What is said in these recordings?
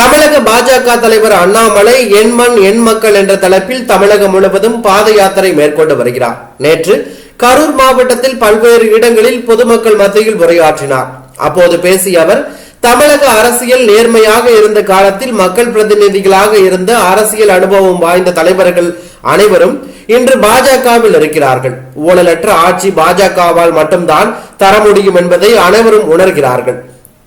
தமிழக பாஜக தலைவர் அண்ணாமலை எண் மண் எண் மக்கள் என்ற தலைப்பில் தமிழகம் முழுவதும் பாத யாத்திரை மேற்கொண்டு வருகிறார். நேற்று கரூர் மாவட்டத்தில் பல்வேறு இடங்களில் பொதுமக்கள் மத்தியில் உரையாற்றினார். அப்போது பேசிய அவர் தமிழக அரசியல் நேர்மையாக இருந்த காலத்தில் மக்கள் பிரதிநிதிகளாக இருந்த அரசியல் அனுபவம் வாய்ந்த தலைவர்கள் அனைவரும் இன்று பாஜகவில் இருக்கிறார்கள். ஊழலற்ற ஆட்சி பாஜகவால் மட்டும்தான் தர முடியும் என்பதை அனைவரும் உணர்கிறார்கள்.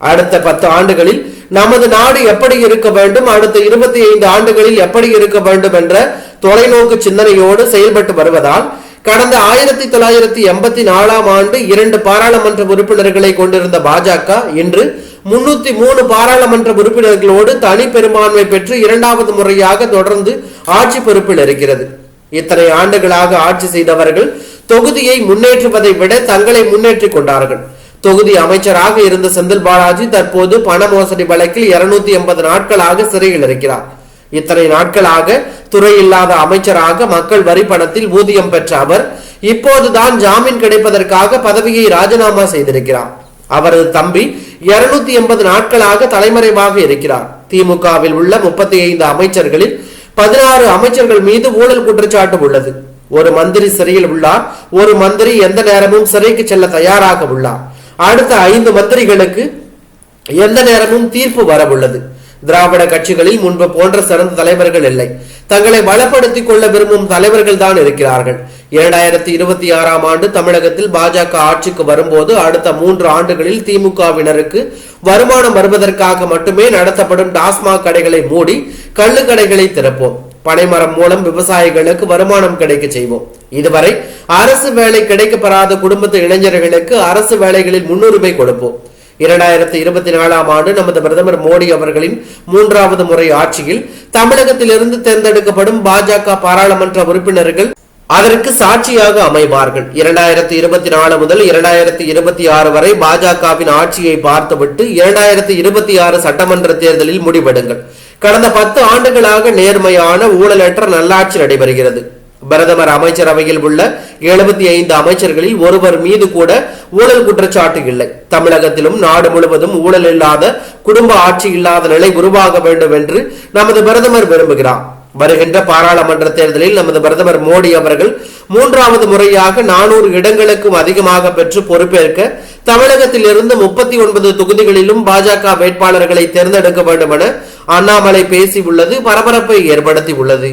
அடுத்த பத்து ஆண்டுகளில் நமது நாடு எப்படி இருக்க வேண்டும் அடுத்த இருபத்தி ஐந்து ஆண்டுகளில் எப்படி இருக்க வேண்டும் என்ற தொலைநோக்கு சிந்தனையோடு செயல்பட்டு வருவதால் கடந்த ஆயிரத்தி தொள்ளாயிரத்தி எண்பத்தி நாலாம் ஆண்டு இரண்டு பாராளுமன்ற உறுப்பினர்களை கொண்டிருந்த பாஜக இன்று முன்னூத்தி மூணு பாராளுமன்ற உறுப்பினர்களோடு தனி பெரும்பான்மை பெற்று இரண்டாவது முறையாக தொடர்ந்து ஆட்சி பொறுப்பில் இருக்கிறது. இத்தனை ஆண்டுகளாக ஆட்சி செய்தவர்கள் தொகுதியை முன்னேற்றுவதை விட தங்களை முன்னேற்றிக் கொண்டார்கள். தொகுதி அமைச்சராக இருந்த செந்தில் பாலாஜி தற்போது பண மோசடி வழக்கில் இருநூத்தி எண்பது நாட்களாக சிறையில் இருக்கிறார். இத்தனை நாட்களாக துறை இல்லாத அமைச்சராக மக்கள் வரி பணத்தில் ஊதியம் பெற்ற அவர் இப்போதுதான் ஜாமீன் கிடைப்பதற்காக பதவியை ராஜினாமா செய்திருக்கிறார். அவரது தம்பி இருநூத்தி எண்பது நாட்களாக தலைமறைவாக இருக்கிறார். திமுகவில் உள்ள முப்பத்தி ஐந்து அமைச்சர்களில் பதினாறு அமைச்சர்கள் மீது ஊழல் குற்றச்சாட்டு உள்ளது. ஒரு மந்திரி சிறையில் உள்ளார். ஒரு மந்திரி எந்த நேரமும் சிறைக்கு செல்ல தயாராக உள்ளார். அடுத்த ஐந்து மந்திரிகளுக்கு எந்த நேரமும் தீர்ப்பு வரவுள்ளது. திராவிட கட்சிகளில் முன்பு போன்ற சிறந்த தலைவர்கள் இல்லை. தங்களை பலப்படுத்திக் கொள்ள விரும்பும் தலைவர்கள் தான் இருக்கிறார்கள். இரண்டாயிரத்தி இருபத்தி ஆறாம் ஆண்டு தமிழகத்தில் பாஜக ஆட்சிக்கு வரும்போது அடுத்த மூன்று ஆண்டுகளில் திமுகவினருக்கு வருமானம் வருவதற்காக மட்டுமே நடத்தப்படும் டாஸ்மாக் கடைகளை மூடி கள்ளுக்கடைகளை திறப்போம். பனைமரம் மூலம் விவசாயிகளுக்கு வருமானம் கிடைக்க செய்வோம். இதுவரை அரசு வேலை கிடைக்கப்பெறாத குடும்பத்து இளைஞர்களுக்கு அரசு வேலைகளில் முன்னுரிமை கொடுப்போம். இரண்டாயிரத்தி இருபத்தி நாலாம் ஆண்டு நமது பிரதமர் மோடி அவர்களின் மூன்றாவது முறை ஆட்சியில் தமிழகத்திலிருந்து தேர்ந்தெடுக்கப்படும் பாஜக பாராளுமன்ற உறுப்பினர்கள் அதற்கு சாட்சியாக அமைவார்கள். இரண்டாயிரத்தி இருபத்தி நாலு முதல் இரண்டாயிரத்தி இருபத்தி ஆறு வரை பாஜகவின் ஆட்சியை பார்த்துவிட்டு இரண்டாயிரத்தி இருபத்தி ஆறு சட்டமன்ற தேர்தலில் முடிவெடுங்கள். கடந்த பத்து ஆண்டுகளாக நேர்மையான ஊழலற்ற நல்லாட்சி நடைபெறுகிறது. பிரதமர் அமைச்சரவையில் உள்ள எழுபத்தி ஐந்து அமைச்சர்களில் ஒருவர் மீது கூட ஊழல் குற்றச்சாட்டு இல்லை. தமிழகத்திலும் நாடு முழுவதும் ஊழல் இல்லாத குடும்ப ஆட்சி இல்லாத நிலை உருவாக வேண்டும் என்று நமது பிரதமர் விரும்புகிறார். வருகின்ற பாராளுமன்ற தேர்தலில் நமது பிரதமர் மோடி அவர்கள் மூன்றாவது முறையாக நானூறு இடங்களுக்கும் அதிகமாக பெற்று பொறுப்பேற்க தமிழகத்தில் இருந்து முப்பத்தி ஒன்பது தொகுதிகளிலும் பாஜக வேட்பாளர்களை தேர்ந்தெடுக்க வேண்டும் என அண்ணாமலை பேசி உள்ளது பரபரப்பை ஏற்படுத்தி உள்ளது